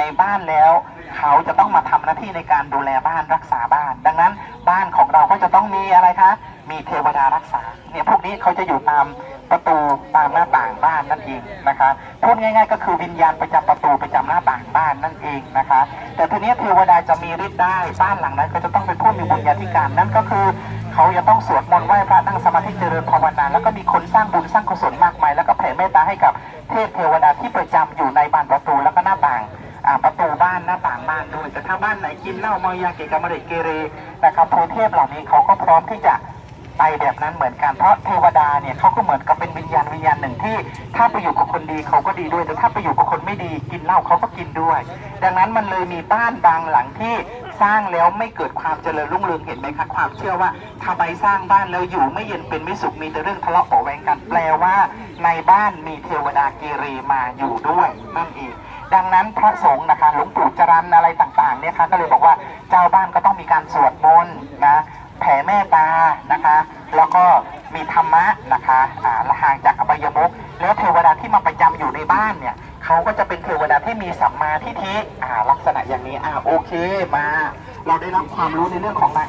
ในบ้านแล้วเขาจะต้องมาทำหน้าที่ในการดูแลบ้านรักษาบ้าน ดังนั้นบ้านของเราก็จะต้องมีอะไรคะ มีเทวดารักษาเนี่ยพวกนี้เขาจะอยู่ตามประตูตามหน้าต่างบ้านนั่นเองนะคะพูดง่าย ๆ ก็คือวิญญาณประจำประตูประจำหน้าต่างบ้านนั่นเองนะคะ แต่ทีนี้เทวดาจะมีฤทธิ์ได้บ้านหลังนั้นก็จะต้องเป็นผู้มีบุญญาธิการนั่นก็คือ เขาจะต้องสวดมนต์ไหว้พระนั่งสมาธิเจริญภาวนาแล้วก็มีคนสร้างบุญสร้างกุศลมากมายแล้วก็แผ่เมตตาให้กับเทพเทวดาที่ประจำอยู่ในบานประตูแล้วก็หน้าต่าง ประตูบ้านหน้าต่างบ้านด้วยแต่ถ้าบ้านไหนกินเหล้าเมายาเกกรรมเด็กเกเรนะครับพระเทพเหล่านี้เขาก็พร้อมที่จะไปแบบนั้นเหมือนกันเพราะเทวดาเนี่ยเขาก็เหมือนกับเป็นวิญญาณวิญญาณหนึ่งที่ ถ้าไปอยู่กับคนดีเขาก็ดีด้วย แต่ถ้าไปอยู่กับคนไม่ดีกินเหล้าเขาก็กินด้วย ดังนั้นมันเลยมีบ้านบางหลังที่สร้างแล้วไม่เกิดความเจริญรุ่งเรืองเห็นไหมคะความเชื่อว่าทำไมสร้างบ้านแล้วอยู่ไม่เย็นเป็นไม่สุขมีแต่เรื่องทะเลาะเบาะแวงกันแปลว่า ในบ้านมีเทวดาเกเรมาอยู่ด้วยนั่นเอง ดังนั้นพระสงฆ์นะคะหลวงปู่จรันอะไรต่างๆเนี่ยค่ะก็เลยบอกว่าเจ้าบ้านก็ต้องมีการสวดมนต์นะแผ่เมตตานะคะ แล้วก็มีธรรมะนะคะอ่าห่างจากอบายมุขแล้วเทวดาที่มาประจำอยู่ในบ้านเนี่ยเขาก็จะเป็นเทวดาที่มีสัมมาทิฏฐิอ่าลักษณะอย่างนี้อ่าโอเคมา เราได้รับความรู้ในเรื่องของนาง